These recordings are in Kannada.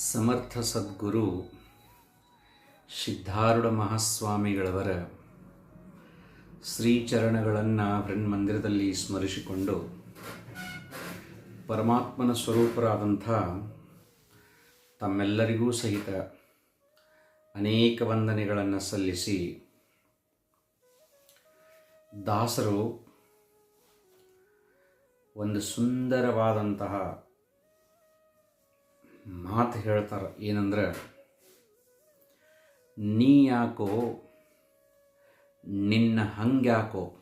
ಸಮರ್ಥ ಸದ್ಗುರು ಸಿದ್ಧಾರೂಢ ಮಹಾಸ್ವಾಮಿಗಳವರ ಶ್ರೀಚರಣಗಳನ್ನು ಬೃಹನ್ಮಂದಿರದಲ್ಲಿ ಸ್ಮರಿಸಿಕೊಂಡು ಪರಮಾತ್ಮನ ಸ್ವರೂಪರಾದಂಥ ತಮ್ಮೆಲ್ಲರಿಗೂ ಸಹಿತ ಅನೇಕ ವಂದನೆಗಳನ್ನು ಸಲ್ಲಿಸಿ ದಾಸರು ಒಂದು ಸುಂದರವಾದಂತಹ ಮಾತು ಹೇಳ್ತಾರೆ. ಏನಂದ್ರೆ ನೀ ಯಾಕೋ ನಿನ್ನ ಹಂಗ್ಯಾಕೋ,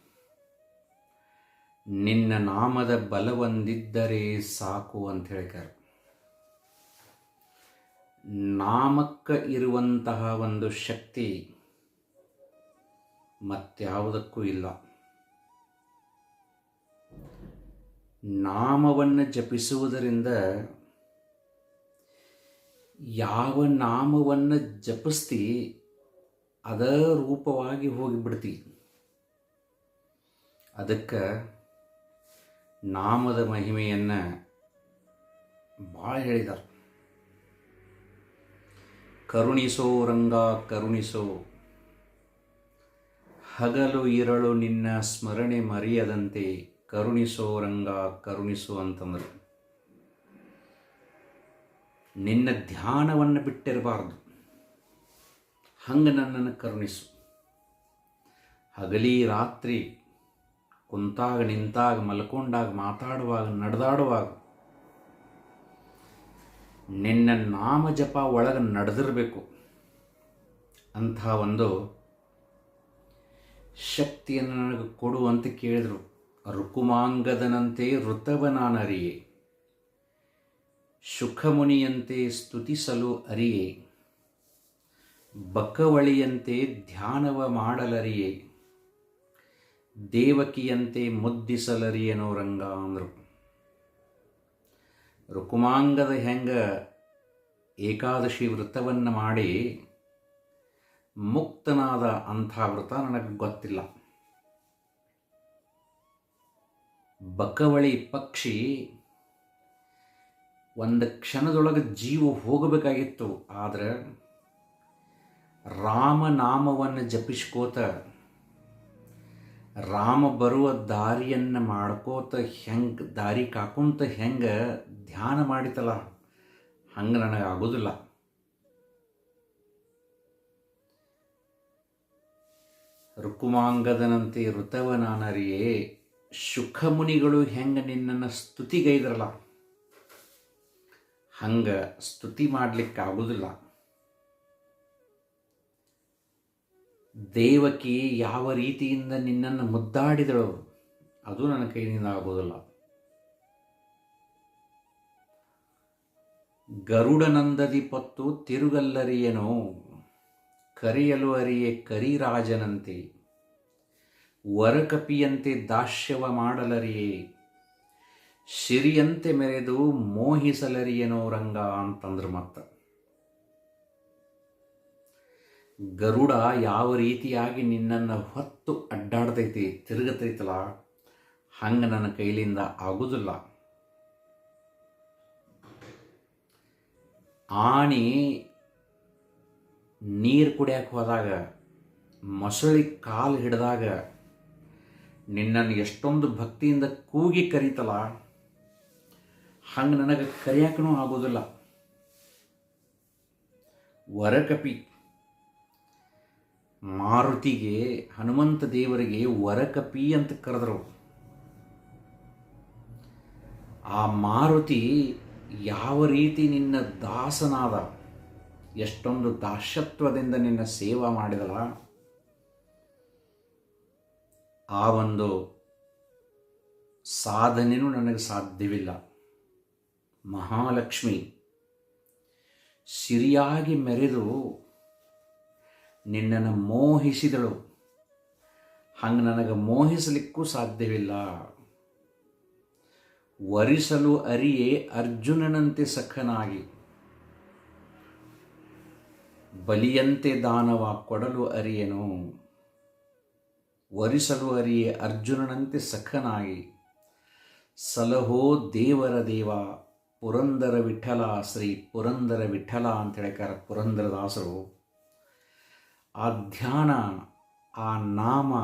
ನಿನ್ನ ನಾಮದ ಬಲವೊಂದಿದ್ದರೆ ಸಾಕು ಅಂತ ಹೇಳ್ತಾರೆ ನಾಮಕ್ಕ ಇರುವಂತಹ ಒಂದು ಶಕ್ತಿ ಮತ್ತಾವುದಕ್ಕೂ ಇಲ್ಲ. ನಾಮವನ್ನು ಜಪಿಸುವುದರಿಂದ ಯಾವ ನಾಮವನ್ನು ಜಪಿಸ್ತಿ ಅದ ರೂಪವಾಗಿ ಹೋಗಿಬಿಡ್ತಿ. ಅದಕ್ಕೆ ನಾಮದ ಮಹಿಮೆಯನ್ನು ಭಾಳ ಹೇಳಿದಾರೆ. ಕರುಣಿಸೋ ರಂಗ ಕರುಣಿಸೋ, ಹಗಲು ಇರಳು ನಿನ್ನ ಸ್ಮರಣೆ ಮರೆಯದಂತೆ ಕರುಣಿಸೋ ರಂಗ ಕರುಣಿಸೋ ಅಂತಂದರು. ನಿನ್ನ ಧ್ಯಾನವನ್ನು ಬಿಟ್ಟಿರಬಾರ್ದು. ಹಂಗೆ ನನ್ನನ್ನು ಕರುಣಿಸು. ಹಗಲಿ ರಾತ್ರಿ ಕುಂತಾಗ ನಿಂತಾಗ ಮಲ್ಕೊಂಡಾಗ ಮಾತಾಡುವಾಗ ನಡೆದಾಡುವಾಗ ನಿನ್ನ ನಾಮ ಜಪ ಒಳಗೆ ನಡೆದಿರಬೇಕು. ಅಂಥ ಒಂದು ಶಕ್ತಿಯನ್ನು ನನಗೆ ಕೊಡು ಅಂತ ಕೇಳಿದರು. ರುಕುಮಾಂಗದನಂತೆ ಋತವನಾನರಿಯೇ ಶುಖಮುನಿಯಂತೆ ಸ್ತುತಿಸಲು ಅರಿಯೇ. ಬಕ್ಕವಳಿಯಂತೆ ಧ್ಯಾನವ ಮಾಡಲರಿಯೇ. ದೇವಕಿಯಂತೆ ಮುದ್ದಿಸಲರಿಯನೋ ರಂಗ ಅಂದರು ರುಕುಮಾಂಗದ ಹೆಂಗ ಏಕಾದಶಿ ವೃತ್ತವನ್ನು ಮಾಡಿ, ಮುಕ್ತನಾದ ಅಂಥ ವ್ರತ ನನಗೆ ಗೊತ್ತಿಲ್ಲ. ಬಕ್ಕವಳಿ ಪಕ್ಷಿ ಒಂದು ಕ್ಷಣದೊಳಗೆ ಜೀವ ಹೋಗಬೇಕಾಗಿತ್ತು, ಆದರೆ ರಾಮನಾಮವನ್ನು ಜಪಿಸ್ಕೋತ, ರಾಮ ಬರುವ ದಾರಿಯನ್ನು ಮಾಡ್ಕೋತ ಹೆಂಗೆ, ದಾರಿ ಕಾಕೊಂತ ಹೆಂಗೆ ಧ್ಯಾನ ಮಾಡಿತಲ್ಲ, ಹಂಗೆ ನನಗೆ ಆಗೋದಿಲ್ಲ. ರುಕುಮಾಂಗದನಂತೆ ಋತವನಾನರಿಯೇ ಶುಖಮುನಿಗಳು ಹೆಂಗೆ ನಿನ್ನನ್ನು ಸ್ತುತಿಗೈದ್ರಲ್ಲ. ಹಂಗೆ ಸ್ತುತಿ ಮಾಡಲಿಕ್ಕೆ ಆಗೋದಿಲ್ಲ ದೇವಕಿ ಯಾವ ರೀತಿಯಿಂದ ನಿನ್ನನ್ನು ಮುದ್ದಾಡಿದಳು ಅದು ನನ್ನ ಕೈಯಿಂದ ಆಗೋದಿಲ್ಲ. ಗರುಡನಂದದಿ ಪತ್ತು ತಿರುಗಲ್ಲರಿಯೇನೋ, ಕರಿಯಲು ಅರಿಯೇ ಕರಿರಾಜನಂತೆ, ವರಕಪಿಯಂತೆ ದಾಸ್ಯವ ಮಾಡಲರಿಯೇ ಸಿರಿಯಂತೆ ಮೆರೆದು ಮೋಹಿಸಲರಿಯನೋ ರಂಗ ಅಂತಂದ್ರೆ ಮತ್ತ. ಗರುಡ ಯಾವ ರೀತಿಯಾಗಿ ನಿನ್ನನ್ನು ಹೊತ್ತು ಅಡ್ಡಾಡ್ತೈತಿ ತಿರುಗತೈತಲ್ಲ ಹಂಗೆ ನನ್ನ ಕೈಲಿಂದ ಆಗುದಿಲ್ಲ. ಆಣಿ ನೀರು ಕುಡಿಯಕ್ಕೆ ಹೋದಾಗ, ಮೊಸಳಿ ಕಾಲು ಹಿಡಿದಾಗ ನಿನ್ನನ್ನು ಎಷ್ಟೊಂದು ಭಕ್ತಿಯಿಂದ ಕೂಗಿ ಕರೀತಲ್ಲ ಹಂಗೆ ನನಗೆ ಕರೆಯೋಕ್ಕೂ ಆಗೋದಿಲ್ಲ. ವರಕಪಿ ಮಾರುತಿಗೆ ಹನುಮಂತ ದೇವರಿಗೆ ವರಕಪಿ ಅಂತ ಕರೆದರು. ಆ ಮಾರುತಿ ಯಾವ ರೀತಿ ನಿನ್ನ ದಾಸನಾದ, ಎಷ್ಟೊಂದು ದಾಶತ್ವದಿಂದ ನಿನ್ನ ಸೇವಾ ಮಾಡಿದಲ್ಲ ಆ ಒಂದು ಸಾಧನೆಯೂ ನನಗೆ ಸಾಧ್ಯವಿಲ್ಲ. ಮಹಾಲಕ್ಷ್ಮಿ. ಸಿರಿಯಾಗಿ ಮೆರೆದು ನಿನ್ನನ್ನು ಮೋಹಿಸಿದಳು. ಹಂಗೆ ನನಗೆ ಮೋಹಿಸಲಿಕ್ಕೂ ಸಾಧ್ಯವಿಲ್ಲ. ವರಿಸಲು ಅರಿಯೇ ಅರ್ಜುನನಂತೆ ಸಖನಾಗಿ. ಬಲಿಯಂತೆ ದಾನವ ಕೊಡಲು ಅರಿಯನು. ವರಿಸಲು ಅರಿಯೇ ಅರ್ಜುನನಂತೆ ಸಖನಾಗಿ. ಸಲಹೋ ದೇವರ ದೇವ. ಪುರಂದರ ವಿಠಲ ಶ್ರೀ ಪುರಂದರ ವಿಠಲ ಅಂತ ಹೇಳ್ಯಾರ ಪುರಂದರದಾಸರು. ಆ ಧ್ಯಾನ, ಆ ನಾಮ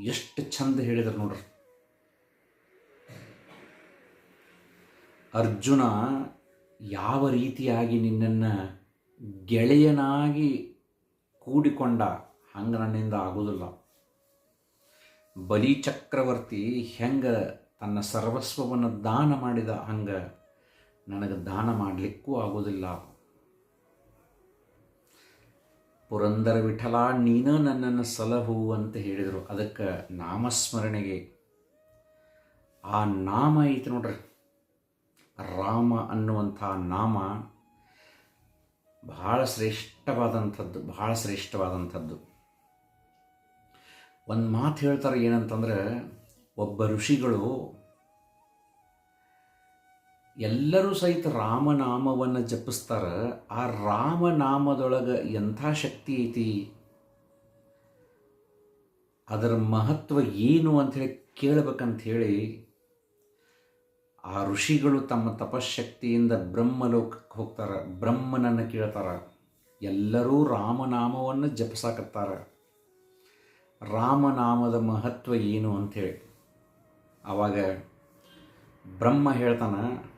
ಎಷ್ಟು ಚಂದ ಹೇಳಿದರು ನೋಡ್ರಿ. ಅರ್ಜುನ ಯಾವ ರೀತಿಯಾಗಿ ನಿನ್ನನ್ನು ಗೆಳೆಯನಾಗಿ ಕೂಡಿಕೊಂಡ, ಹಂಗೆ ನನ್ನಿಂದ ಆಗೋದಿಲ್ಲ. ಬಲಿ ಚಕ್ರವರ್ತಿ ಹೆಂಗೆ ತನ್ನ ಸರ್ವಸ್ವವನ್ನು ದಾನ ಮಾಡಿದ ಹಂಗೆ ನನಗೆ ದಾನ ಮಾಡಲಿಕ್ಕೂ ಆಗೋದಿಲ್ಲ. ಪುರಂದರ ವಿಠಲ, ನೀನ ನನ್ನನ್ನು ಸಲಹು ಅಂತ ಹೇಳಿದರು. ಅದಕ್ಕೆ ನಾಮಸ್ಮರಣೆಗೆ. ಆ ನಾಮ ಐತೆ ನೋಡ್ರಿ. ರಾಮ ಅನ್ನುವಂಥ ನಾಮ ಬಹಳ ಶ್ರೇಷ್ಠವಾದಂಥದ್ದು ಬಹಳ ಶ್ರೇಷ್ಠವಾದಂಥದ್ದು. ಒಂದು ಮಾತು ಹೇಳ್ತಾರೆ ಏನಂತಂದ್ರೆ ಒಬ್ಬ ಋಷಿಗಳು ಎಲ್ಲರೂ ಸಹಿತ ರಾಮನಾಮವನ್ನು ಜಪಿಸ್ತಾರೆ. ಆ ರಾಮನಾಮದೊಳಗೆ ಎಂಥ ಶಕ್ತಿ ಐತಿ? ಅದರ ಮಹತ್ವ ಏನು ಅಂಥೇಳಿ ಕೇಳಬೇಕಂತ ಹೇಳಿ ಆ ಋಷಿಗಳು ತಮ್ಮ ತಪಶಕ್ತಿಯಿಂದ ಬ್ರಹ್ಮಲೋಕಕ್ಕೆ ಹೋಗ್ತಾರೆ. ಬ್ರಹ್ಮನನ್ನು ಕೇಳ್ತಾರೆ. ಎಲ್ಲರೂ ರಾಮನಾಮವನ್ನು ಜಪಿಸಾಕತ್ತಾರೆ. ರಾಮನಾಮದ ಮಹತ್ವ ಏನು ಅಂಥೇಳಿ ಆವಾಗ ಬ್ರಹ್ಮ ಹೇಳ್ತಾನೆ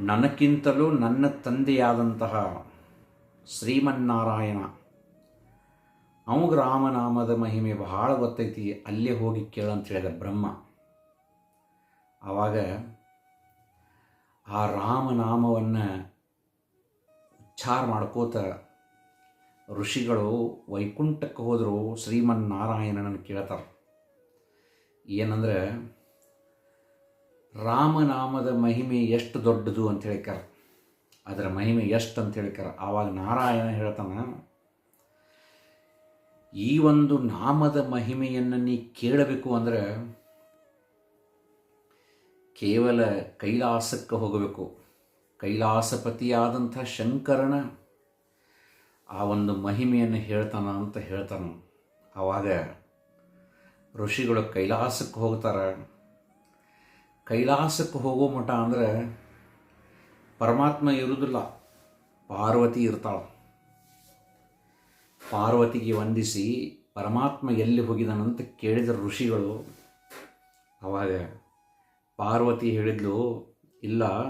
ನನಗಿಂತಲೂ ನನ್ನ ತಂದೆಯಾದಂತಹ ಶ್ರೀಮನ್ನಾರಾಯಣ ಅವಾಗ ರಾಮನಾಮದ ಮಹಿಮೆ ಬಹಳ ಗೊತ್ತೈತಿ, ಅಲ್ಲೇ ಹೋಗಿ ಕೇಳಂತ ಹೇಳಿದ ಬ್ರಹ್ಮ. ಆವಾಗ ಆ ರಾಮನಾಮವನ್ನು ಉಚ್ಚಾರ ಮಾಡ್ಕೋತ ಋಷಿಗಳು ವೈಕುಂಠಕ್ಕೆ ಹೋದರೂ ಶ್ರೀಮನ್ನಾರಾಯಣನನ್ನು ಕೇಳ್ತಾರೆ. ಏನಂದ್ರೆ ರಾಮನಾಮದ ಮಹಿಮೆ ಎಷ್ಟು ದೊಡ್ಡದು ಅಂತ ಹೇಳಿಕಾರ ಅದರ ಮಹಿಮೆ ಎಷ್ಟು ಅಂತ ಹೇಳಿಕಾರ ಆವಾಗ ನಾರಾಯಣ ಹೇಳ್ತಾನೆ, ಈ ಒಂದು ನಾಮದ ಮಹಿಮೆಯನ್ನು ನೀ ಕೇಳಬೇಕು ಅಂದರೆ ಕೇವಲ ಕೈಲಾಸಕ್ಕೆ ಹೋಗಬೇಕು. ಕೈಲಾಸಪತಿಯಾದಂಥ ಶಂಕರನ ಆ ಒಂದು ಮಹಿಮೆಯನ್ನು ಹೇಳ್ತಾನ ಅಂತ ಹೇಳ್ತಾನ. ಆವಾಗ ಋಷಿಗಳು ಕೈಲಾಸಕ್ಕೆ ಹೋಗ್ತಾರೆ. ಕೈಲಾಸಕ್ಕೆ ಹೋಗೋ ಮಠ ಅಂದರೆ ಪರಮಾತ್ಮ ಇರುವುದಿಲ್ಲ ಪಾರ್ವತಿ ಇರ್ತಾಳೆ. ಪಾರ್ವತಿಗೆ ವಂದಿಸಿ ಪರಮಾತ್ಮ ಎಲ್ಲಿ ಹೋಗಿದಾನಂತ ಕೇಳಿದ ಋಷಿಗಳು. ಅವಾಗ ಪಾರ್ವತಿ ಹೇಳಿದ್ಲು, ಇಲ್ಲ,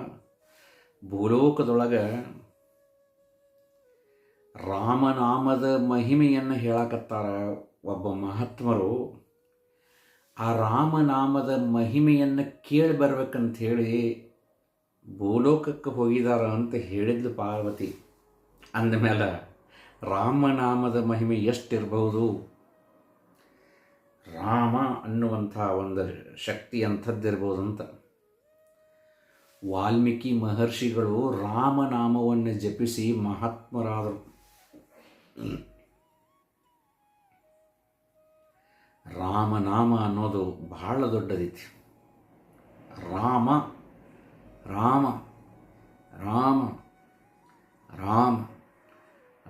ಭೂಲೋಕದೊಳಗೆ ರಾಮನಾಮದ ಮಹಿಮೆಯನ್ನು ಹೇಳಕತ್ತಾರ ಒಬ್ಬ ಮಹಾತ್ಮರು. ಆ ರಾಮನಾಮದ ಮಹಿಮೆಯನ್ನು ಕೇಳಿ ಬರ್ಬೇಕಂತ ಹೇಳಿ ಭೂಲೋಕಕ್ಕೆ ಹೋಗಿದಾರ ಅಂತ ಹೇಳಿದ್ಲು ಪಾರ್ವತಿ. ಅಂದಮೇಲೆ ರಾಮನಾಮದ ಮಹಿಮೆ ಎಷ್ಟಿರಬಹುದು? ರಾಮ ಅನ್ನುವಂಥ ಒಂದು ಶಕ್ತಿ ಅಂಥದ್ದಿರ್ಬೋದು ಅಂತ ವಾಲ್ಮೀಕಿ ಮಹರ್ಷಿಗಳು ರಾಮನಾಮವನ್ನು ಜಪಿಸಿ ಮಹಾತ್ಮರಾದರು. ರಾಮನಾಮ ಅನ್ನೋದು ಬಹಳ ದೊಡ್ಡದೈತಿ ರಾಮ ರಾಮ ರಾಮ ರಾಮ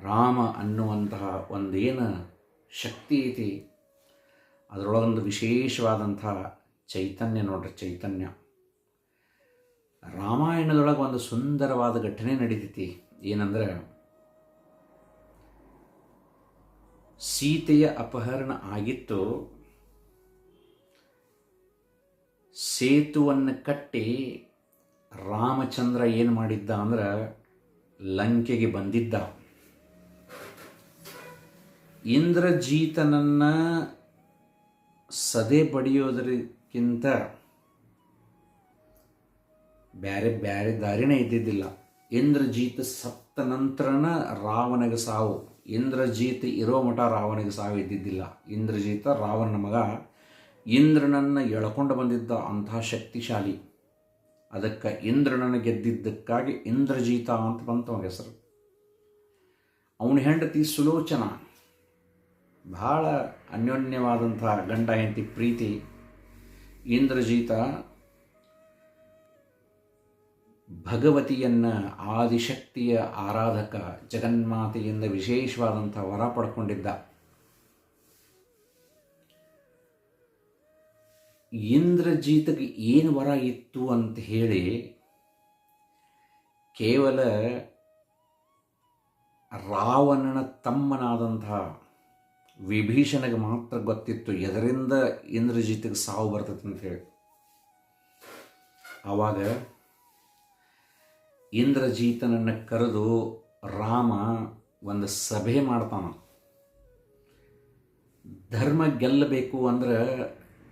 ರಾಮ ಅನ್ನುವಂತಹ ಒಂದೇನು ಶಕ್ತಿ ಐತಿ. ಅದರೊಳಗೊಂದು ವಿಶೇಷವಾದಂಥ ಚೈತನ್ಯ ನೋಡ್ರಿ, ಚೈತನ್ಯ. ರಾಮಾಯಣದೊಳಗೆ ಒಂದು ಸುಂದರವಾದ ಘಟನೆ ನಡೀತೈತಿ. ಏನಂದ್ರೆ ಸೀತೆಯ ಅಪಹರಣ ಆಗಿತ್ತು. ಸೇತುವನ್ನು ಕಟ್ಟಿ ರಾಮಚಂದ್ರ ಏನು ಮಾಡಿದ್ದ ಅಂದ್ರೆ ಲಂಕೆಗೆ ಬಂದಿದ್ದ. ಇಂದ್ರಜೀತನನ್ನ ಸದೆ ಬಡಿಯೋದಕ್ಕಿಂತ ಬ್ಯಾರೆ ಬ್ಯಾರೆ ದಾರಿನೇ ಇದ್ದಿದ್ದಿಲ್ಲ. ಇಂದ್ರಜೀತ ಸತ್ತ ನಂತರನ ರಾವಣಗೆ ಸಾವು. ಇಂದ್ರಜೀತ ಇರೋ ಮಠ ರಾವಣಿಗೆ ಸಾವಿದ್ದಿದ್ದಿಲ್ಲ ಇಂದ್ರಜೀತ ರಾವಣನ ಮಗ ಇಂದ್ರನನ್ನು ಎಳ್ಕೊಂಡು ಬಂದಿದ್ದ ಅಂತಹ ಶಕ್ತಿಶಾಲಿ. ಅದಕ್ಕೆ ಇಂದ್ರನನ್ನು ಗೆದ್ದಿದ್ದಕ್ಕಾಗಿ ಇಂದ್ರಜೀತ ಅಂತ ಬಂತು ಅವನ ಹೆಸರು. ಅವನ ಹೆಂಡತಿ ಸುಲೋಚನ. ಬಹಳ ಅನ್ಯೋನ್ಯವಾದಂತಹ ಗಂಡ ಹೆಂಡತಿ ಪ್ರೀತಿ. ಇಂದ್ರಜೀತ ಭಗವತಿಯನ್ನು ಆದಿಶಕ್ತಿಯ ಆರಾಧಕ ಜಗನ್ಮಾತೆಯಿಂದ ವಿಶೇಷವಾದಂಥ ವರ ಪಡ್ಕೊಂಡಿದ್ದ. ಇಂದ್ರಜೀತಗೆ ಏನು ವರ ಇತ್ತು ಅಂತ ಹೇಳಿ ಕೇವಲ ರಾವಣನ ತಮ್ಮನಾದಂಥ ವಿಭೀಷಣಗೆ ಮಾತ್ರ ಗೊತ್ತಿತ್ತು ಎದರಿಂದ ಇಂದ್ರಜಿತ್ಗೆ ಸಾವು ಬರ್ತದೆ ಅಂತ ಹೇಳಿ. ಆವಾಗ ಇಂದ್ರಜೀತನನ್ನು ಕರೆದು ರಾಮ ಒಂದು ಸಭೆ ಮಾಡ್ತಾನ. ಧರ್ಮ ಗೆಲ್ಲಬೇಕು ಅಂದ್ರೆ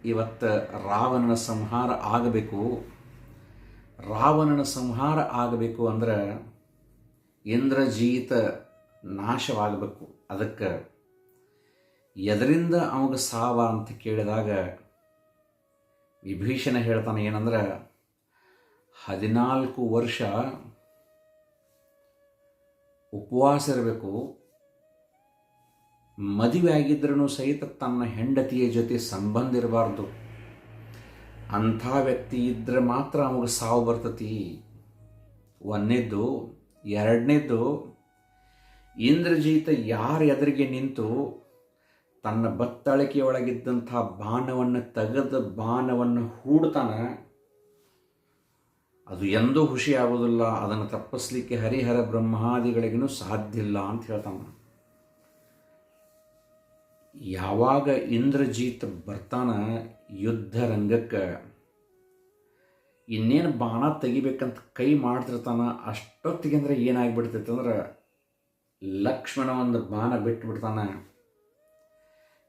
ಇವತ್ತು ರಾವಣನ ಸಂಹಾರ ಆಗಬೇಕು. ರಾವಣನ ಸಂಹಾರ ಆಗಬೇಕು ಅಂದ್ರೆ ಇಂದ್ರಜೀತ ನಾಶವಾಗಬೇಕು. ಅದಕ್ಕೆ ಎದರಿಂದ ಅವಾಗ ಸಾವ ಅಂತ ಕೇಳಿದಾಗ ವಿಭೀಷಣ ಹೇಳ್ತಾನೆ ಏನಂದ್ರೆ ಹದಿನಾಲ್ಕು ವರ್ಷ ಉಪವಾಸ ಇರಬೇಕು. ಮದುವೆ ಆಗಿದ್ರೂ ಸಹಿತ ತನ್ನ ಹೆಂಡತಿಯ ಜೊತೆ ಸಂಬಂಧ ಇರಬಾರ್ದು. ಅಂಥ ವ್ಯಕ್ತಿ ಇದ್ದರೆ ಮಾತ್ರ ಅವಾಗ ಸಾವು ಬರ್ತತಿ. ಒಂದನೇದ್ದು, ಎರಡನೇದ್ದು, ಇಂದ್ರಜೀತ ಯಾರು ಎದುರಿಗೆ ನಿಂತು ತನ್ನ ಬತ್ತಳಿಕೆಯೊಳಗಿದ್ದಂಥ ಬಾಣವನ್ನು ತೆಗೆದ ಬಾಣವನ್ನು ಹೂಡ್ತಾನ. ಅದು ಎಂದೂ ಖುಷಿ ಆಗೋದಿಲ್ಲ ಅದನ್ನು ತಪ್ಪಿಸ್ಲಿಕ್ಕೆ ಹರಿಹರ ಬ್ರಹ್ಮಾದಿಗಳಿಗೂ ಸಾಧ್ಯ ಇಲ್ಲ ಅಂತ ಹೇಳ್ತಾನೆ ಯಾವಾಗ ಇಂದ್ರಜೀತ್ ಬರ್ತಾನ ಯುದ್ಧ ರಂಗಕ್ಕೆ, ಇನ್ನೇನು ಬಾಣ ತೆಗಿಬೇಕಂತ ಕೈ ಮಾಡ್ತಿರ್ತಾನ, ಅಷ್ಟೊತ್ತಿಗೆ ಅಂದರೆ ಏನಾಗ್ಬಿಡ್ತೈತೆ ಅಂದ್ರೆ ಲಕ್ಷ್ಮಣ ಒಂದು ಬಾಣ ಬಿಟ್ಬಿಡ್ತಾನೆ ಬಿಡ್ತಾನ.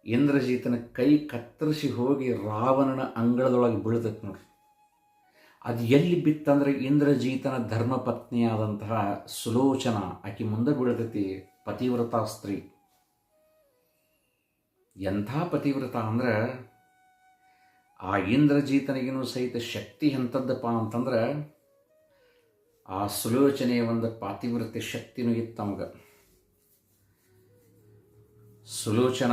ಇಂದ್ರಜೀತನ ಕೈ ಕತ್ತರಿಸಿ ಹೋಗಿ ರಾವಣನ ಅಂಗಳದೊಳಗೆ ಬೀಳ್ತೈತೆ ನೋಡ್ರಿ. ಅದು ಎಲ್ಲಿ ಬಿತ್ತಂದ್ರೆ ಇಂದ್ರಜೀತನ ಧರ್ಮಪತ್ನಿಯಾದಂತಹ ಸುಲೋಚನ ಆಕೆ ಮುಂದೆ ಬೀಳ್ತೈತಿ, ಪತಿವ್ರತ ಸ್ತ್ರೀ. ಎಂಥ ಪತಿವ್ರತ ಅಂದ್ರೆ, ಆ ಇಂದ್ರಜೀತನಿಗೂ ಸಹಿತ ಶಕ್ತಿ ಎಂಥದ್ದಪ್ಪ ಅಂತಂದ್ರೆ, ಆ ಸುಲೋಚನೆಯ ಒಂದು ಪಾತಿವ್ರತ್ಯ ಶಕ್ತಿನೂ ಇತ್ತು ನಮಗೆ. ಸುಲೋಚನ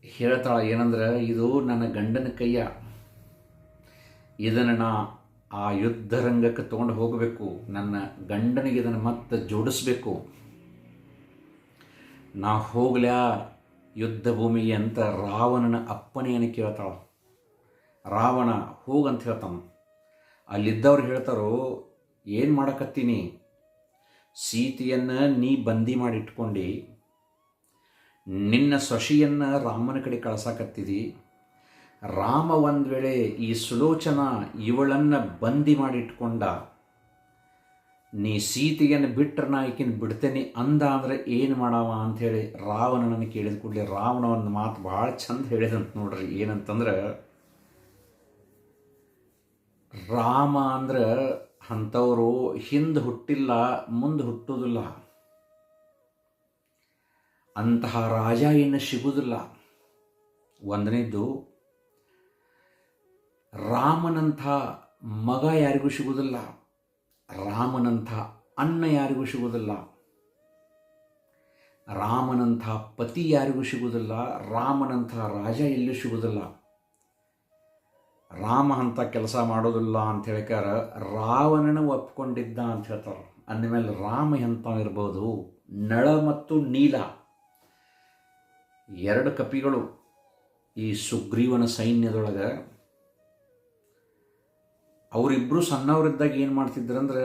ಹೇಳ್ತಾಳ ಏನಂದ್ರೆ, ಇದು ನನ್ನ ಗಂಡನ ಕೈಯ ಇದನ್ನು ನಾ ಆ ಯುದ್ಧ ರಂಗಕ್ಕೆ ತೊಗೊಂಡು ಹೋಗಬೇಕು. ನನ್ನ ಗಂಡನಿಗೆ ಇದನ್ನು ಮತ್ತೆ ಜೋಡಿಸ್ಬೇಕು. ನಾ ಹೋಗ್ಲ್ಯಾ ಯುದ್ಧ ಭೂಮಿಗೆ ಅಂತ ರಾವಣನ ಅಪ್ಪನೆಯನ್ನು ಕೇಳ್ತಾಳ. ರಾವಣ ಹೋಗಂತ ಹೇಳ್ತಾನ. ಅಲ್ಲಿದ್ದವ್ರು ಹೇಳ್ತಾರೋ, ಏನು ಮಾಡಕತ್ತೀನಿ? ಸೀತೆಯನ್ನು ನೀ ಬಂದಿ ಮಾಡಿಟ್ಕೊಂಡು. ನಿನ್ನ ಸೊಶಿಯನ್ನು ರಾಮನ ಕಡೆ ಕಳ್ಸಾಕತ್ತಿದಿ. ರಾಮ ಒಂದು ವೇಳೆ ಈ ಸುಲೋಚನ ಇವಳನ್ನು ಬಂದಿ ಮಾಡಿಟ್ಕೊಂಡ, ನೀ ಸೀತೆಯನ್ನು ಬಿಟ್ಟರೆ ನಾ ಈಕಿನ ಬಿಡ್ತೇನೆ ಅಂದ ಅಂದರೆ ಏನು ಮಾಡವ? ಅಂಥೇಳಿ ರಾವಣನನ್ನು ಕೇಳಿದ ಕೂಡಲೇ ರಾವಣ ಮಾತು ಭಾಳ ಚಂದ ಹೇಳಿದಂತ ನೋಡ್ರಿ, ಏನಂತಂದ್ರೆ, ರಾಮ ಅಂದ್ರೆ ಅಂಥವರು ಹಿಂದೆ ಹುಟ್ಟಿಲ್ಲ, ಮುಂದೆ ಹುಟ್ಟೋದಿಲ್ಲ. ಅಂತಹ ರಾಜ ಇನ್ನು ಸಿಗುವುದಿಲ್ಲ ಒಂದನೇದ್ದು ರಾಮನಂಥ ಮಗ ಯಾರಿಗೂ ಸಿಗುವುದಿಲ್ಲ. ರಾಮನಂಥ ಅನ್ನ ಯಾರಿಗೂ ಸಿಗುವುದಿಲ್ಲ. ರಾಮನಂಥ ಪತಿ ಯಾರಿಗೂ ಸಿಗುವುದಿಲ್ಲ. ರಾಮನಂಥ ರಾಜ ಎಲ್ಲೂ ಸಿಗುವುದಿಲ್ಲ. ರಾಮ ಅಂತ ಕೆಲಸ ಮಾಡೋದಿಲ್ಲ ಅಂತ ಹೇಳ್ಕಾರ ರಾವಣನ ಒಪ್ಕೊಂಡಿದ್ದ ಅಂತ ಹೇಳ್ತಾರೆ. ಅಂದಮೇಲೆ ರಾಮ ಎಂತ ಇರ್ಬೋದು? ನಳ ಮತ್ತು ನೀಲ. ಎರಡು ಕಪಿಗಳು ಈ ಸುಗ್ರೀವನ ಸೈನ್ಯದೊಳಗೆ ಅವರಿಬ್ಬರು ಸಣ್ಣವರಿದ್ದಾಗ ಏನು ಮಾಡ್ತಿದ್ರಂದ್ರೆ,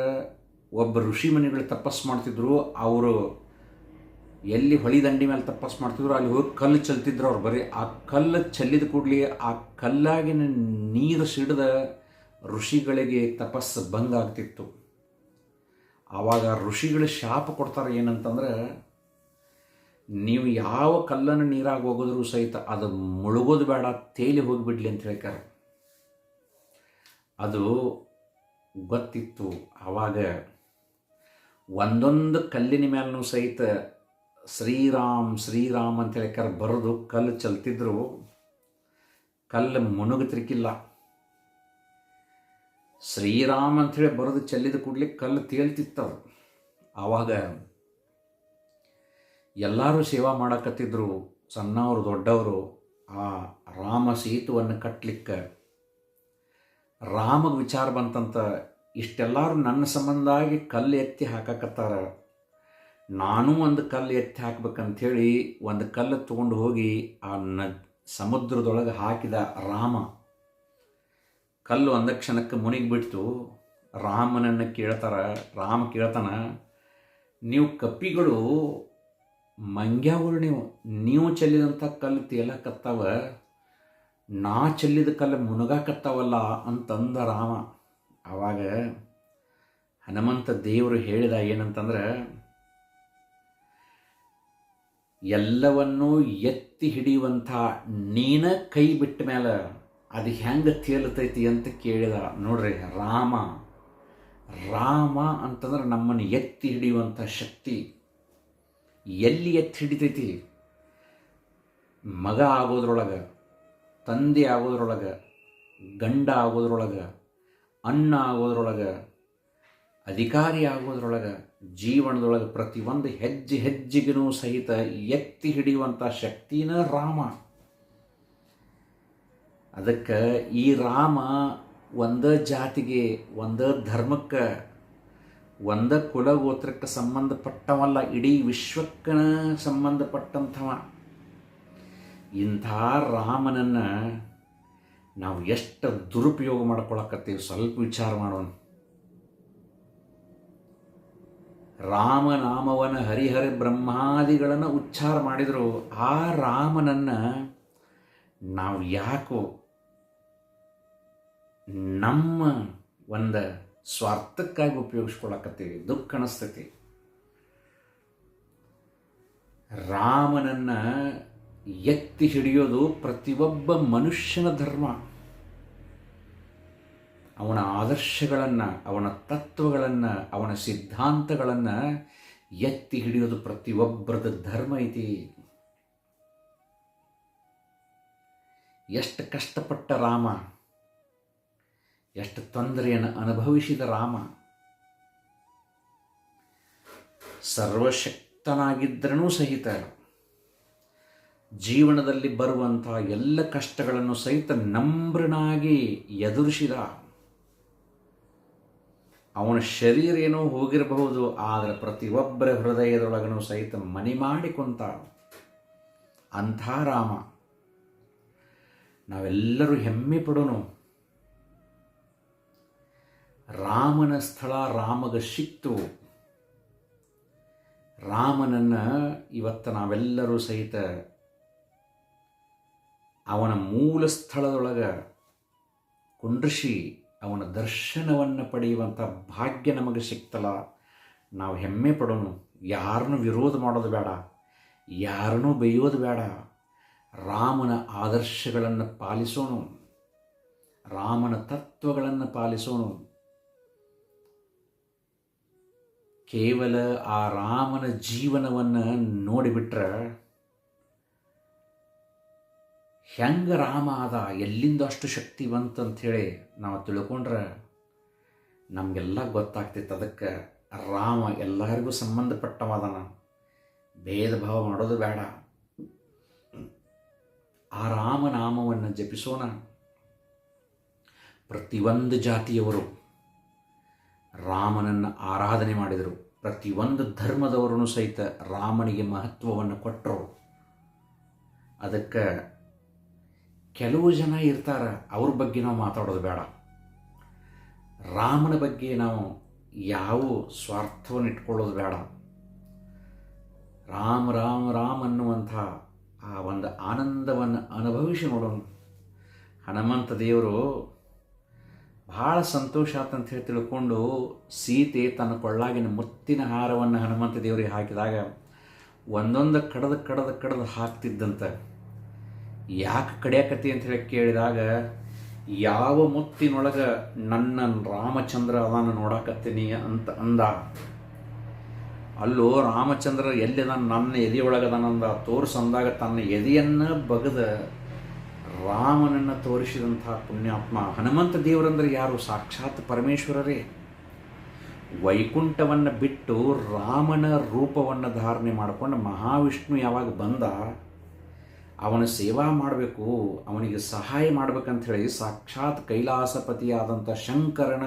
ಒಬ್ಬ ಋಷಿ ಮನೆಗಳು ತಪಸ್ಸು ಮಾಡ್ತಿದ್ರು, ಅವರು ಎಲ್ಲಿ ಹೊಳಿ ದಂಡಿ ಮೇಲೆ ತಪಸ್ಸು ಮಾಡ್ತಿದ್ರು, ಅಲ್ಲಿ ಹೋಗಿ ಕಲ್ಲು ಚೆಲ್ತಿದ್ರು ಅವ್ರು ಬರೀ. ಆ ಕಲ್ಲು ಚೆಲ್ಲಿದ ಕೂಡಲಿ ಆ ಕಲ್ಲಾಗಿನ ನೀರು ಸಿಡಿದ ಋಷಿಗಳಿಗೆ ತಪಸ್ಸು ಭಂಗ ಆಗ್ತಿತ್ತು. ಆವಾಗ ಋಷಿಗಳು ಶಾಪ ಕೊಡ್ತಾರೆ ಏನಂತಂದ್ರೆ, ನೀವು ಯಾವ ಕಲ್ಲನ್ನು ನೀರಾಗಿ ಹೋಗಿದ್ರು ಸಹಿತ ಅದು ಮುಳುಗೋದು ಬೇಡ, ತೇಲಿ ಹೋಗಿಬಿಡ್ಲಿ ಅಂತ ಹೇಳ್ತಾರೆ ಅದು ಗೊತ್ತಿತ್ತು ಆವಾಗ ಒಂದೊಂದು ಕಲ್ಲಿನ ಮೇಲೂ ಸಹಿತ ಶ್ರೀರಾಮ್ ಶ್ರೀರಾಮ್ ಅಂತ ಹೇಳಿ ಬರೆದು ಕಲ್ಲು ಚಲ್ತಿದ್ರು. ಕಲ್ಲು ಮುನುಗತಿರ್ಕಿಲ್ಲ ಶ್ರೀರಾಮ್ ಅಂಥೇಳಿ ಬರೆದು ಚೆಲ್ಲಿದ ಕೂಡಲೇ ಕಲ್ಲು ತೇಳ್ತಿತ್ತವು ಆವಾಗ ಎಲ್ಲರೂ ಸೇವಾ ಮಾಡಕತ್ತಿದ್ರು. ಸಣ್ಣವರು, ದೊಡ್ಡವರು ಆ ರಾಮ ಸೇತುವನ್ನು ಕಟ್ಟಲಿಕ್ಕೆ ರಾಮಗೆ ವಿಚಾರ ಬಂತಂತ ಇಷ್ಟೆಲ್ಲರೂ ನನ್ನ ಸಂಬಂಧಾಗಿ ಕಲ್ಲು ಎತ್ತಿ ಹಾಕಕತ್ತಾರ. ನಾನು ಒಂದು ಕಲ್ಲು ಎತ್ತಿ ಹಾಕ್ಬೇಕಂಥೇಳಿ ಒಂದು ಕಲ್ಲು ತೊಗೊಂಡು ಹೋಗಿ ಆ ನ ಸಮುದ್ರದೊಳಗೆ ಹಾಕಿದ ರಾಮ. ಕಲ್ಲು ಒಂದ ಕ್ಷಣಕ್ಕೆ ಮುನಿಗಿಬಿಡ್ತು ರಾಮನನ್ನು ಕೇಳ್ತಾರ. ರಾಮ ಕೇಳ್ತಾನ, ನೀವು ಕಪ್ಪಿಗಳು ಮಂಗ್ಯಾಗಳು ನೀವು ನೀವು ಚೆಲ್ಲಿದಂಥ ಕಲ್ಲು ತೇಲಕತ್ತಾವ. ನಾ ಚೆಲ್ಲಿದ ಕಲ್ಲು ಮುನಗಾಕತ್ತಾವಲ್ಲ ಅಂತಂದ ರಾಮ. ಆವಾಗ ಹನುಮಂತ ದೇವರು ಹೇಳಿದ ಏನಂತಂದ್ರೆ, ಎಲ್ಲವನ್ನೂ ಎತ್ತಿ ಹಿಡಿಯುವಂಥ ನೀನ ಕೈ ಬಿಟ್ಟ ಮೇಲೆ ಅದು ಹೆಂಗೆ ತೇಲತೈತಿ ಅಂತ ಕೇಳಿದ. ನೋಡ್ರಿ, ರಾಮ ರಾಮ ಅಂತಂದ್ರೆ ನಮ್ಮನ್ನು ಎತ್ತಿ ಹಿಡಿಯುವಂಥ ಶಕ್ತಿ. ಎಲ್ಲಿ ಎತ್ತಿ ಹಿಡಿತೈತಿ? ಮಗ ಆಗೋದ್ರೊಳಗೆ ತಂದೆ ಆಗೋದ್ರೊಳಗೆ, ಗಂಡ ಆಗೋದ್ರೊಳಗೆ, ಅಣ್ಣ ಆಗೋದ್ರೊಳಗೆ, ಅಧಿಕಾರಿ ಆಗೋದ್ರೊಳಗೆ, ಜೀವನದೊಳಗೆ ಪ್ರತಿಯೊಂದು ಹೆಜ್ಜೆ ಹೆಜ್ಜೆಗೂ ಸಹಿತ ಎತ್ತಿ ಹಿಡಿಯುವಂಥ ಶಕ್ತಿನ ರಾಮ. ಅದಕ್ಕೆ ಈ ರಾಮ ಒಂದೇ ಜಾತಿಗೆ, ಒಂದೇ ಧರ್ಮಕ್ಕೆ, ಒಂದ ಕುಲಗೋತ್ರಕ್ಕೆ ಸಂಬಂಧಪಟ್ಟವಲ್ಲ, ಇಡೀ ವಿಶ್ವಕ್ಕನ ಸಂಬಂಧಪಟ್ಟಂಥವ. ಇಂಥ ರಾಮನನ್ನು ನಾವು ಎಷ್ಟು ದುರುಪಯೋಗ ಮಾಡ್ಕೊಳಕತ್ತೀವಿ, ಸ್ವಲ್ಪ ವಿಚಾರ ಮಾಡೋಣ. ರಾಮನಾಮವನ ಹರಿಹರ ಬ್ರಹ್ಮಾದಿಗಳನ್ನು ಉಚ್ಚಾರ ಮಾಡಿದರು, ಆ ರಾಮನನ್ನು ನಾವು ಯಾಕೋ ನಮ್ಮ ಒಂದು ಸ್ವಾರ್ಥಕ್ಕಾಗಿ ಉಪಯೋಗಿಸ್ಕೊಳಕತ್ತೀವಿ, ದುಃಖ ಅನಿಸ್ತೈತಿ. ರಾಮನನ್ನು ಎತ್ತಿ ಹಿಡಿಯೋದು ಪ್ರತಿಯೊಬ್ಬ ಮನುಷ್ಯನ ಧರ್ಮ. ಅವನ ಆದರ್ಶಗಳನ್ನು, ಅವನ ತತ್ವಗಳನ್ನು, ಅವನ ಸಿದ್ಧಾಂತಗಳನ್ನು ಎತ್ತಿ ಹಿಡಿಯೋದು ಪ್ರತಿಯೊಬ್ಬರದ ಧರ್ಮ ಐತಿ. ಎಷ್ಟು ಕಷ್ಟಪಟ್ಟ ರಾಮ, ಎಷ್ಟು ತೊಂದರೆಯನ್ನು ಅನುಭವಿಸಿದ ರಾಮ. ಸರ್ವಶಕ್ತನಾಗಿದ್ದರೂ ಸಹಿತ ಜೀವನದಲ್ಲಿ ಬರುವಂಥ ಎಲ್ಲ ಕಷ್ಟಗಳನ್ನು ಸಹಿತ ನಮ್ರನಾಗಿ ಎದುರಿಸಿದ ಅವನ ಶರೀರ ಏನೋ ಹೋಗಿರಬಹುದು, ಆದರೆ ಪ್ರತಿಯೊಬ್ಬರ ಹೃದಯದೊಳಗನು ಸಹಿತ ಮನಿ ಮಾಡಿಕೊಂತ ಅಂಥ ರಾಮ. ನಾವೆಲ್ಲರೂ ಹೆಮ್ಮೆ ಪಡೋನು. ರಾಮನ ಸ್ಥಳ ರಾಮಗ ಸಿಕ್ತು. ರಾಮನನ್ನು ಇವತ್ತು ನಾವೆಲ್ಲರೂ ಸಹಿತ ಅವನ ಮೂಲ ಸ್ಥಳದೊಳಗೆ ಕುಂಡ್ರಿಸಿ ಅವನ ದರ್ಶನವನ್ನು ಪಡೆಯುವಂಥ ಭಾಗ್ಯ ನಮಗೆ ಸಿಕ್ತಲ್ಲ, ನಾವು ಹೆಮ್ಮೆ ಪಡೋನು. ಯಾರನ್ನು ವಿರೋಧ ಮಾಡೋದು ಬೇಡ ಯಾರನ್ನೂ ಬೈಯೋದು ಬೇಡ. ರಾಮನ ಆದರ್ಶಗಳನ್ನು ಪಾಲಿಸೋನು, ರಾಮನ ತತ್ವಗಳನ್ನು ಪಾಲಿಸೋನು. ಕೇವಲ ಆ ರಾಮನ ಜೀವನವನ್ನು ನೋಡಿಬಿಟ್ರೆ ಹೆಂಗೆ ರಾಮ ಅದ ಎಲ್ಲಿಂದ ಅಷ್ಟು ಶಕ್ತಿ ಅಂಥೇಳಿ ನಾವು ತಿಳ್ಕೊಂಡ್ರೆ ನಮಗೆಲ್ಲ ಗೊತ್ತಾಗ್ತಿತ್ತು. ಅದಕ್ಕೆ ರಾಮ ಎಲ್ಲರಿಗೂ ಸಂಬಂಧಪಟ್ಟವಾದನ. ಭೇದ ಭಾವ ಮಾಡೋದು ಬೇಡ. ಆ ರಾಮನಾಮವನ್ನು ಜಪಿಸೋಣ. ಪ್ರತಿಯೊಂದು ಜಾತಿಯವರು ರಾಮನನ್ನು ಆರಾಧನೆ ಮಾಡಿದರು. ಪ್ರತಿಯೊಂದು ಧರ್ಮದವರೂ ಸಹಿತ ರಾಮನಿಗೆ ಮಹತ್ವವನ್ನು ಕೊಟ್ಟರು. ಅದಕ್ಕೆ ಕೆಲವು ಜನ ಇರ್ತಾರೆ, ಅವ್ರ ಬಗ್ಗೆ ನಾವು ಮಾತಾಡೋದು ಬೇಡ. ರಾಮನ ಬಗ್ಗೆ ನಾವು ಯಾವ ಸ್ವಾರ್ಥವನ್ನು ಇಟ್ಕೊಳ್ಳೋದು ಬೇಡ. ರಾಮ ರಾಮ, ರಾಮ್ ಅನ್ನುವಂಥ ಆ ಒಂದು ಆನಂದವನ್ನು ಅನುಭವಿಸಿ ನೋಡೋಣ. ಹನುಮಂತ ದೇವರು ಭಾಳ ಸಂತೋಷ ಆತಂತ ಹೇಳಿ ತಿಳ್ಕೊಂಡು ಸೀತೆ ತನ್ನ ಕೊಳ್ಳಾಗಿನ ಮುತ್ತಿನ ಹಾರವನ್ನು ಹನುಮಂತ ದೇವರಿಗೆ ಹಾಕಿದಾಗ ಒಂದೊಂದು ಕಡದ ಕಡದ ಕಡದು ಹಾಕ್ತಿದ್ದಂತೆ. ಯಾಕೆ ಕಡಿಯಾಕತಿ ಅಂತ ಹೇಳಿ ಕೇಳಿದಾಗ, ಯಾವ ಮುತ್ತಿನೊಳಗೆ ನನ್ನ ರಾಮಚಂದ್ರ ಅದಾನ ನೋಡಾಕತ್ತೀನಿ ಅಂತ ಅಂದ. ಅಲ್ಲೋ ರಾಮಚಂದ್ರ ಎಲ್ಲಿದ ನನ್ನ ಎದೆಯೊಳಗದಾನಂದ ತೋರಿಸಂದಾಗ ತನ್ನ ಎದೆಯನ್ನು ಬಗದ ರಾಮನನ್ನು ತೋರಿಸಿದಂಥ ಪುಣ್ಯಾತ್ಮ ಹನುಮಂತ ದೇವರಂದ್ರೆ ಯಾರು? ಸಾಕ್ಷಾತ್ ಪರಮೇಶ್ವರರೇ. ವೈಕುಂಠವನ್ನು ಬಿಟ್ಟು ರಾಮನ ರೂಪವನ್ನು ಧಾರಣೆ ಮಾಡಿಕೊಂಡು ಮಹಾವಿಷ್ಣು ಯಾವಾಗ ಬಂದ ಅವನ ಸೇವಾ ಮಾಡಬೇಕು, ಅವನಿಗೆ ಸಹಾಯ ಮಾಡ್ಬೇಕಂತ ಹೇಳಿ ಸಾಕ್ಷಾತ್ ಕೈಲಾಸಪತಿಯಾದಂಥ ಶಂಕರನ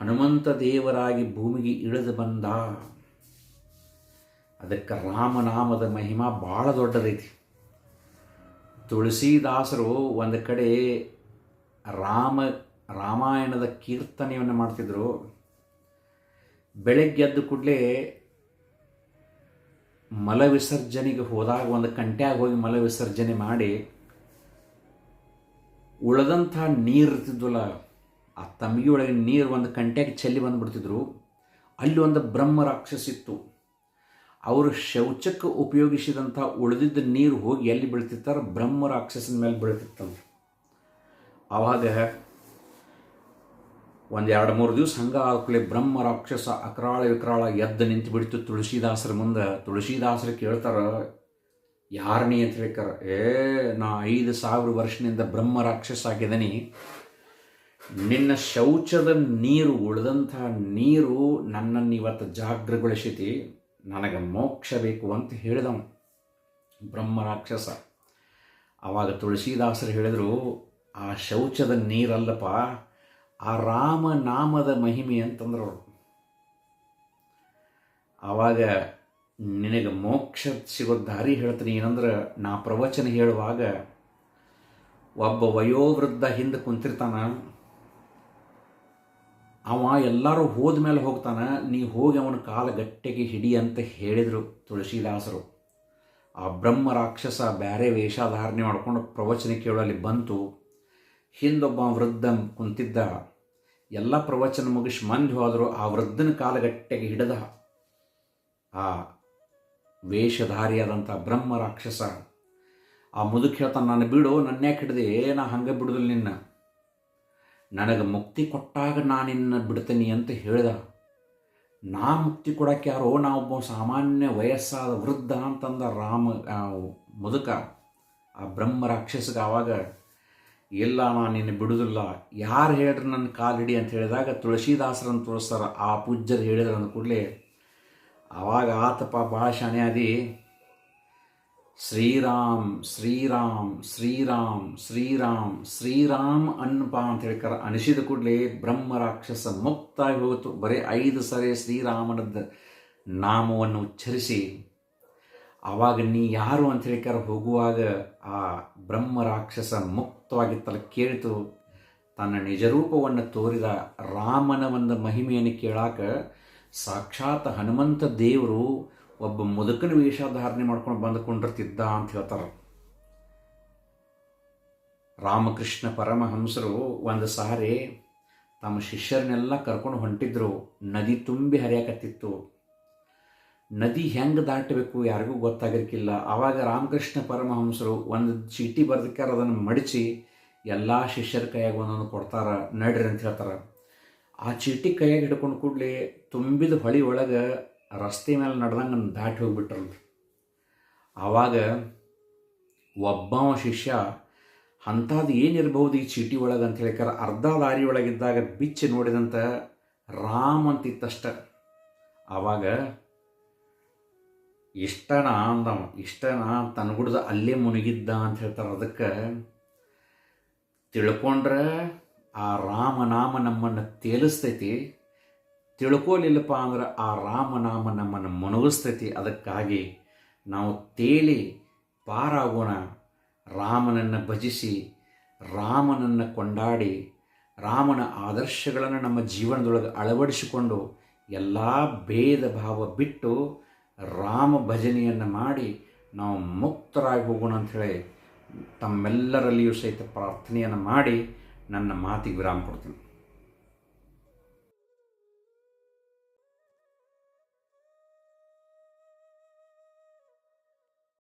ಹನುಮಂತ ದೇವರಾಗಿ ಭೂಮಿಗೆ ಇಳಿದು ಬಂದ. ಅದಕ್ಕೆ ರಾಮನಾಮದ ಮಹಿಮಾ ಭಾಳ ದೊಡ್ಡದೈತಿ ತುಳಸಿದಾಸರು ಒಂದು ಕಡೆ ರಾಮ, ರಾಮಾಯಣದ ಕೀರ್ತನೆಯನ್ನು ಮಾಡ್ತಿದ್ರು. ಬೆಳಗ್ಗೆದ್ದು ಕೂಡಲೇ ಮಲ ವಿಸರ್ಜನೆಗೆ ಹೋದಾಗ ಒಂದು ಕಂಟ್ಯಾಗ ಹೋಗಿ ಮಲ ವಿಸರ್ಜನೆ ಮಾಡಿ ಉಳದಂಥ ನೀರು ಇರ್ತಿದ್ವಲ್ಲ, ಆ ತಂಬಿಗೆ ಒಳಗೆ ನೀರು ಒಂದು ಕಂಟ್ಯಾಗ ಚೆಲ್ಲಿ ಬಂದುಬಿಡ್ತಿದ್ರು. ಅಲ್ಲಿ ಒಂದು ಬ್ರಹ್ಮ ರಾಕ್ಷಸಿತ್ತು ಅವರು ಶೌಚಕ್ಕೆ ಉಪಯೋಗಿಸಿದಂಥ ಉಳಿದಿದ್ದ ನೀರು ಹೋಗಿ ಎಲ್ಲಿ ಬೀಳ್ತಿರ್ತಾರೆ ಬ್ರಹ್ಮ ರಾಕ್ಷಸನ ಮೇಲೆ ಬೀಳ್ತಿತ್ತಂತ. ಆವಾಗ ಒಂದು ಎರಡು ಮೂರು ದಿವಸ ಹಂಗ ಆದ್ಕೂಲೆ ಬ್ರಹ್ಮ ರಾಕ್ಷಸ ಅಕ್ರಾಳ ವಿಕ್ರಾಳ ಎದ್ದು ನಿಂತು ಬಿಡ್ತು. ತುಳಸಿದಾಸರ ಮುಂದೆ ತುಳಸಿದಾಸರು ಕೇಳ್ತಾರ ನೀ ಅಂತ ಹೇಳ್ತಾರ ಏ, ನಾ ಐದು ಸಾವಿರ ವರ್ಷದಿಂದ ಬ್ರಹ್ಮ ರಾಕ್ಷಸ ಆಗಿದ್ದೀನಿ. ನಿನ್ನ ಶೌಚದ ನೀರು ಉಳಿದಂಥ ನೀರು ನನ್ನನ್ನು ಇವತ್ತು ಜಾಗ್ರಗೊಳಿಸಿತಿ. ನನಗೆ ಮೋಕ್ಷ ಬೇಕು ಅಂತ ಹೇಳಿದವನು ಬ್ರಹ್ಮ ರಾಕ್ಷಸ. ಆವಾಗ ತುಳಸಿದಾಸರು ಹೇಳಿದರು, ಆ ಶೌಚದ ನೀರಲ್ಲಪ್ಪ ಆ ರಾಮ ನಾಮದ ಮಹಿಮೆ ಅಂತಂದ್ರೆ ಅವರು. ಆವಾಗ ನಿನಗೆ ಮೋಕ್ಷ ಸಿಗೋ ದಾರಿ ಹೇಳ್ತೀನಿ ಏನಂದ್ರೆ ನಾ ಪ್ರವಚನ ಹೇಳುವಾಗ ಒಬ್ಬ ವಯೋವೃದ್ಧ ಹಿಂದೆ ಕುಂತಿರ್ತಾನ. ಅವ ಎಲ್ಲರೂ ಹೋದ ಮೇಲೆ ಹೋಗ್ತಾನ. ನೀ ಹೋಗಿ ಅವನ ಕಾಲ ಗಟ್ಟಿಗೆ ಹಿಡಿ ಅಂತ ಹೇಳಿದರು ತುಳಸಿದಾಸರು ಆ ಬ್ರಹ್ಮ ರಾಕ್ಷಸ ಬೇರೆ ವೇಷಧಾರಣೆ ಮಾಡ್ಕೊಂಡು ಪ್ರವಚನ ಕೇಳಲ್ಲಿ ಬಂತು. ಹಿಂದೊಬ್ಬ ವೃದ್ಧ ಕುಂತಿದ್ದ. ಎಲ್ಲ ಪ್ರವಚನ ಮುಗಿಸಿ ಮಂದಿ ಹೋದರು, ಆ ವೃದ್ಧನ ಕಾಲಗಟ್ಟೆಗೆ ಹಿಡಿದ ಆ ವೇಷಧಾರಿಯಾದಂಥ ಬ್ರಹ್ಮ ರಾಕ್ಷಸ. ಆ ಮುದುಕ್ ಹೇಳ್ತಾನೆ, ನಾನು ಬಿಡು ನನ್ನ್ಯಾಕೆ ಹಿಡಿದೆ? ನಾ ಹಂಗೆ ಬಿಡುದಿಲ್ಲ ನಿನ್ನ. ನನಗೆ ಮುಕ್ತಿ ಕೊಟ್ಟಾಗ ನಾನಿನ್ನ ಬಿಡ್ತೀನಿ ಅಂತ ಹೇಳ್ದ. ನಾ ಮುಕ್ತಿ ಕೊಡಕ್ಕೆ ಯಾರೋ, ನಾ ಒಬ್ಬ ಸಾಮಾನ್ಯ ವಯಸ್ಸಾದ ವೃದ್ಧ ಅಂತಂದ ರಾಮ ಮುದುಕ. ಆ ಬ್ರಹ್ಮ ರಾಕ್ಷಸಗೆ ಆವಾಗ ಇಲ್ಲ ನಾನು ನಿನ್ನ ಬಿಡುದಿಲ್ಲ. ಯಾರು ಹೇಳ್ರಿ ನನ್ನ ಕಾಲು ಹಿಡಿ ಅಂತ ಹೇಳಿದಾಗ ತುಳಸಿದಾಸರನ್ನು ತೋರಿಸ್ತಾರ. ಆ ಪೂಜ್ಯರು ಹೇಳಿದ್ರು ಅಂದ ಕೂಡಲೇ ಆವಾಗ ಆತಪ್ಪ ಭಾಳ ಶಾಣೆ ಆದಿ. ಶ್ರೀರಾಮ್ ಶ್ರೀರಾಮ್ ಶ್ರೀರಾಮ್ ಶ್ರೀರಾಮ್ ಶ್ರೀರಾಮ್ ಅನ್ನಪ್ಪ ಅಂತ ಹೇಳ್ಕಾರ. ಅನಿಸಿದ ಕೂಡಲೇ ಬ್ರಹ್ಮ ರಾಕ್ಷಸ ಮುಕ್ತಾಗಿ ಹೋಯಿತು. ಬರೀ ಐದು ಸರಿ ಶ್ರೀರಾಮನದ ನಾಮವನ್ನು ಉಚ್ಚರಿಸಿ ಆವಾಗ ನೀ ಯಾರು ಅಂತ ಹೇಳ್ಕಾರ ಹೋಗುವಾಗ ಆ ಬ್ರಹ್ಮ ರಾಕ್ಷಸ ಮುಕ್ತವಾಗಿತ್ತಲ್ಲ ಕೇಳಿತು ತನ್ನ ನಿಜರೂಪವನ್ನು ತೋರಿದ ರಾಮನ ಒಂದು ಮಹಿಮೆಯನ್ನು ಕೇಳಾಕ ಸಾಕ್ಷಾತ್ ಹನುಮಂತ ದೇವರು ಒಬ್ಬ ಮುದುಕನ ವೇಷಧಾರಣೆ ಮಾಡ್ಕೊಂಡು ಬಂದುಕೊಂಡಿರ್ತಿದ್ದ ಅಂತ ಹೇಳ್ತಾರೆ. ರಾಮಕೃಷ್ಣ ಪರಮಹಂಸರು ಒಂದು ಸಾರಿ ತಮ್ಮ ಶಿಷ್ಯರನ್ನೆಲ್ಲ ಕರ್ಕೊಂಡು ಹೊಂಟಿದ್ರು. ನದಿ ತುಂಬಿ ಹರಿಯಾಕತ್ತಿತ್ತು. ನದಿ ಹೆಂಗೆ ದಾಟಬೇಕು ಯಾರಿಗೂ ಗೊತ್ತಾಗಿರ್ಕಿಲ್ಲ ಆವಾಗ ರಾಮಕೃಷ್ಣ ಪರಮಹಂಸರು ಒಂದು ಚೀಟಿ ಬರ್ದಕ್ಕಾರ ಅದನ್ನು ಮಡಚಿ ಎಲ್ಲ ಶಿಷ್ಯರ ಕೈಯಾಗ ಒಂದೊಂದು ಕೊಡ್ತಾರ. ನಡ್ರಿ ಅಂತ ಹೇಳ್ತಾರೆ. ಆ ಚೀಟಿ ಕೈಯಾಗ ಹಿಡ್ಕೊಂಡು ಕೂಡಲೇ ತುಂಬಿದ ಹೊಳಿ ಒಳಗೆ ರಸ್ತೆ ಮೇಲೆ ನಡೆದಂಗೆ ದಾಟಿ ಹೋಗ್ಬಿಟ್ರಂತ ಆವಾಗ ಒಬ್ಬವ ಶಿಷ್ಯ ಅಂಥದ್ದು ಏನಿರ್ಬೋದು ಈ ಚೀಟಿ ಒಳಗೆ? ಅಂತ ಹೇಳಿಕಾರ ಅರ್ಧ ದಾರಿ ಒಳಗಿದ್ದಾಗ ಬಿಚ್ಚಿ ನೋಡಿದಂಥ ರಾಮ್ ಅಂತಿತ್ತಷ್ಟ. ಆವಾಗ ಇಷ್ಟನ ಅಂದವ ಇಷ್ಟನ ತನ್ಗುಡ್ದ ಅಲ್ಲೇ ಮುನಿಗಿದ್ದ ಅಂತ ಹೇಳ್ತಾರೆ ಅದಕ್ಕೆ ತಿಳ್ಕೊಂಡ್ರೆ ಆ ರಾಮನಾಮ ನಮ್ಮನ್ನು ತೇಲಿಸ್ತೈತಿ. ತಿಳ್ಕೊಲಿಲ್ಲಪ್ಪ ಅಂದ್ರೆ ಆ ರಾಮನಾಮ ನಮ್ಮನ್ನು ಮುನುಗಿಸ್ತೈತಿ ಅದಕ್ಕಾಗಿ ನಾವು ತೇಲಿ ಪಾರಾಗೋಣ. ರಾಮನನ್ನು ಭಜಿಸಿ, ರಾಮನನ್ನು ಕೊಂಡಾಡಿ, ರಾಮನ ಆದರ್ಶಗಳನ್ನು ನಮ್ಮ ಜೀವನದೊಳಗೆ ಅಳವಡಿಸಿಕೊಂಡು ಎಲ್ಲ ಭೇದ ಭಾವ ಬಿಟ್ಟು ರಾಮ ಭಜನೆಯನ್ನು ಮಾಡಿ ನಾವು ಮುಕ್ತರಾಗಿ ಹೋಗೋಣ ಅಂಥೇಳಿ ತಮ್ಮೆಲ್ಲರಲ್ಲಿಯೂ ಸಹಿತ ಪ್ರಾರ್ಥನೆಯನ್ನು ಮಾಡಿ ನನ್ನ ಮಾತಿಗೆ ವಿರಾಮ ಕೊಡ್ತೀನಿ.